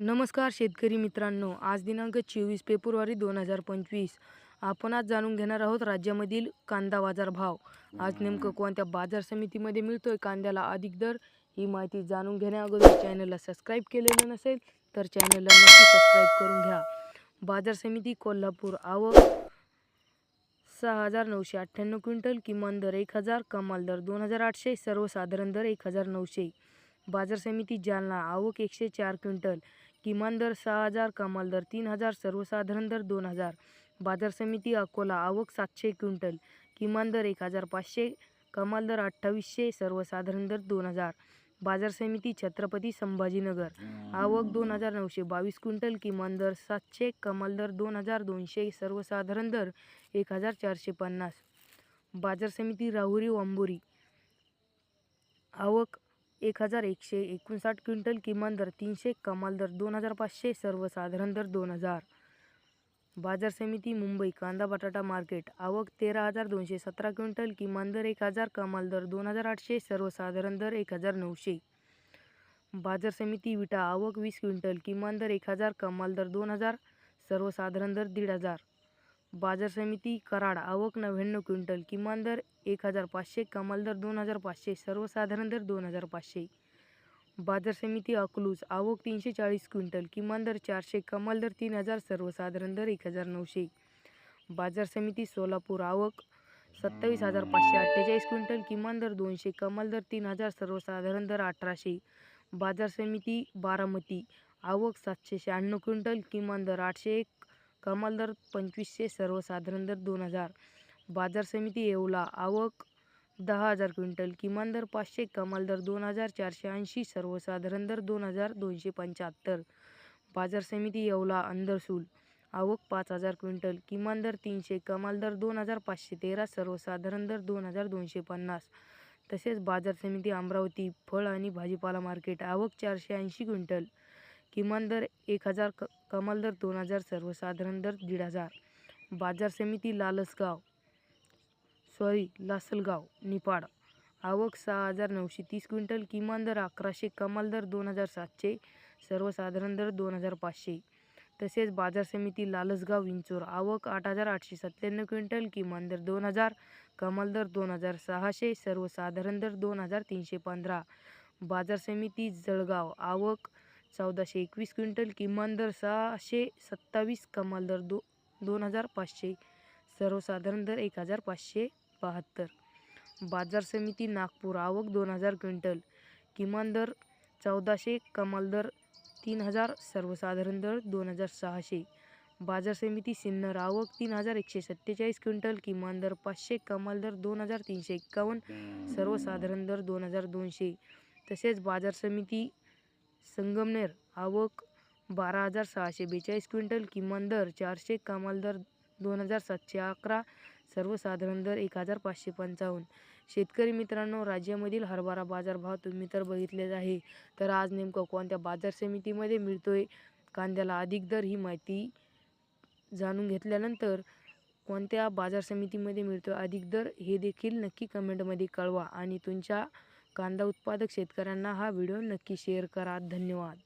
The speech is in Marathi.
नमस्कार शेतकरी मित्रांनो. आज दिनांक चोवीस फेब्रुवारी दोन हजार पंचवीस. आपण आज जाणून घेणार आहोत राज्यामधील कांदा बाजार भाव आज नेमकं कोणत्या बाजार समितीमध्ये मिळतोय कांद्याला अधिक दर? ही माहिती जाणून घेण्याअगोदर चॅनलला सबस्क्राईब केलेलं नसेल तर चॅनलला नक्की सबस्क्राईब करून घ्या. बाजार समिती कोल्हापूर आवक सहा हजार नऊशे अठ्ठ्याण्णव क्विंटल किमान दर एक हजार कमाल दर दोन हजार आठशे सर्वसाधारण दर एक हजार नऊशे. बाजार समिती जालना आवक एकशे चार क्विंटल किमान दर सहा हजार कमाल दर तीन हजार सर्वसाधारण दर दोन हजार. बाजार समिती अकोला आवक सातशे क्विंटल किमान दर एक हजार पाचशे कमाल दर अठ्ठावीसशे सर्वसाधारण दर दोन हजार. बाजार समिती छत्रपती संभाजीनगर आवक दोन हजार नऊशे बावीस क्विंटल किमान दर सातशे कमाल दर दोन हजार दोनशे सर्वसाधारण दर एक हजार चारशे पन्नास. बाजार समिती राहुरी वांबोरी आवक एक हजार एकशे एकोणसाठ क्विंटल किमान दर तीनशे कमाल दर दोन हजार पाचशे सर्वसाधारण दर दोन हजार. बाजार समिती मुंबई कांदा बटाटा मार्केट आवक तेरा हजार दोनशे सतरा क्विंटल किमान दर एक हजार कमाल दर दोन हजार आठशे सर्वसाधारण दर एक हजार नऊशे. बाजार समिती विटा आवक वीस क्विंटल किमान दर एक हजार कमाल दर दोन हजार सर्वसाधारण दर दीड हजार. बाजार समिती कराड आवक नव्याण्णव क्विंटल किमान दर एक हजार पाचशे कमाल दर दोन हजार पाचशे सर्वसाधारण दर दोन हजार पाचशे. बाजार समिती अकलूज आवक तीनशे चाळीस क्विंटल किमान दर चारशे कमाल दर तीन हजार सर्वसाधारण दर एक हजार नऊशे. बाजार समिती सोलापूर आवक सत्तावीस हजार पाचशे अठ्ठेचाळीस क्विंटल किमान दर दोनशे कमाल दर तीन हजार सर्वसाधारण दर अठराशे. बाजार समिती बारामती आवक सातशे शहाण्णव क्विंटल किमान दर आठशे एक कमाल दर पंचवीसशे सर्वसाधारण दर दोन हजार. बाजार समिती येवला. आवक दहा हजार क्विंटल किमान दर पाचशे कमाल दर दोन हजार चारशे ऐंशी सर्वसाधारण दर दोन हजार दोनशे पंच्याहत्तर. बाजार समिती येवला. अंदरसूल आवक पाच हजार क्विंटल किमान दर तीनशे कमाल दर दोन हजार पाचशे तेरा सर्वसाधारण दर दोन हजार दोनशे पन्नास. तसेच बाजार समिती अमरावती फळ आणि भाजीपाला मार्केट. आवक चारशे ऐंशी क्विंटल. किमान दर एक हजार क कमाल दर दोन हजार सर्वसाधारण दर दीड हजार. बाजार समिती लालसगाव सॉरी लासलगाव निपाड आवक सहा हजार नऊशे तीस क्विंटल किमान दर अकराशे कमाल दर दोन हजार सातशे सर्वसाधारण दर दोन हजार पाचशे. तसेच बाजार समिती लालसगाव विंचोर. आवक आठ हजार आठशे सत्त्याण्णव क्विंटल किमान दर दोन हजार कमाल दर दोन हजार सहाशे सर्वसाधारण दर दोन हजार तीनशे पंधरा. बाजार समिती जळगाव. आवक चौदाशे एकवीस क्विंटल किमान दर सहाशे सत्तावीस कमाल दर दो दोन हजार पाचशे. सर्वसाधारण दर एक हजार पाचशे बहात्तर. बाजार समिती नागपूर आवक दोन हजार क्विंटल. किमान दर चौदाशे कमाल दर तीन हजार. सर्वसाधारण दर दोन हजार सहाशे. बाजार समिती सिन्नर आवक तीन हजार एकशे सत्तेचाळीस क्विंटल. किमान दर पाचशे कमाल दर दोन हजार तीनशे एक्कावन्न सर्वसाधारण दर दोन हजार दोनशे. तसेच बाजार समिती संगमनेर. आवक बारा हजार सहाशे बेचाळीस क्विंटल किमान दर चारशे कमाल दर दोन हजार सातशे अकरा सर्वसाधारण दर एक हजार पाचशे पंचावन्न. शेतकरी मित्रांनो राज्यामधील हरभरा बाजारभाव तुम्ही तर बघितलेच आहे. तर आज नेमकं कोणत्या बाजार समितीमध्ये मिळतोय? कांद्याला अधिक दर ही माहिती जाणून घेतल्यानंतर कोणत्या बाजार समितीमध्ये मिळतो अधिक दर हे देखील नक्की कमेंटमध्ये कळवा आणि तुमच्या कांदा उत्पादक शेतकऱ्यांना हा व्हिडिओ नक्की शेअर करा. धन्यवाद.